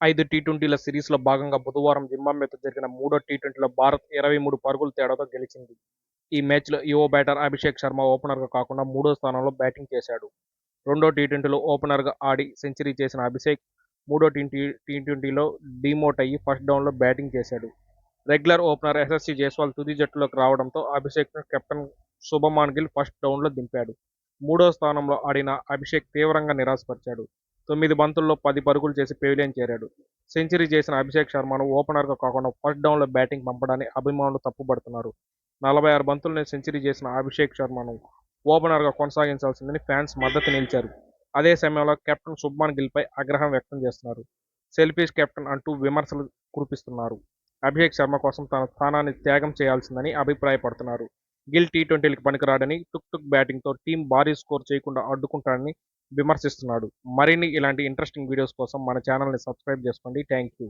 ఐదు టీ ట్వంటీల సిరీస్లో భాగంగా బుధవారం జింబాబ్వేతో జరిగిన మూడో టీ ట్వంటీలో భారత్ ఇరవై మూడు పరుగుల తేడాతో గెలిచింది. ఈ మ్యాచ్లో యువ బ్యాటర్ అభిషేక్ శర్మ ఓపెనర్గా కాకుండా మూడో స్థానంలో బ్యాటింగ్ చేశాడు. రెండో టీ ట్వంటీలో ఓపెనర్గా ఆడి సెంచరీ చేసిన అభిషేక్ మూడో టీ టీ ట్వంటీలో డీమోట్ అయ్యి ఫస్ట్ డౌన్లో బ్యాటింగ్ చేశాడు. రెగ్యులర్ ఓపెనర్ ఎస్ఎస్సి జైస్వాల్ తుది జట్టులోకి రావడంతో అభిషేక్ను కెప్టెన్ శుభమాన్ గిల్ ఫస్ట్ డౌన్లో దింపాడు. మూడో స్థానంలో ఆడిన అభిషేక్ తీవ్రంగా నిరాశపరిచాడు. తొమ్మిది బంతుల్లో పది పరుగులు చేసి పెవిలియన్ చేరాడు. సెంచరీ చేసిన అభిషేక్ శర్మను ఓపెనర్గా కాకుండా ఫస్ట్ డౌన్లో బ్యాటింగ్ పంపడాన్ని అభిమానులు తప్పుపడుతున్నారు నలభై ఆరు బంతుల్ని సెంచరీ చేసిన అభిషేక్ శర్మను ఓపెనర్గా కొనసాగించాల్సిందని ఫ్యాన్స్ మద్దతు నిలిచారు. అదే సమయంలో కెప్టెన్ శుభ్మాన్ గిల్పై ఆగ్రహం వ్యక్తం చేస్తున్నారు. సెల్ఫీష్ కెప్టెన్ అంటూ విమర్శలు కురిపిస్తున్నారు. అభిషేక్ శర్మ కోసం తన స్థానాన్ని త్యాగం చేయాల్సిందని అభిప్రాయపడుతున్నారు. గిల్ టీ ట్వంటీలకు పనికిరాడని టుక్ టుక్ బ్యాటింగ్తో టీం భారీ స్కోర్ చేయకుండా అడ్డుకుంటాడని విమర్శిస్తున్నాడు. మరిన్ని ఇలాంటి ఇంట్రెస్టింగ్ వీడియోస్ కోసం మన ఛానల్ని సబ్స్క్రైబ్ చేసుకోండి. Thank you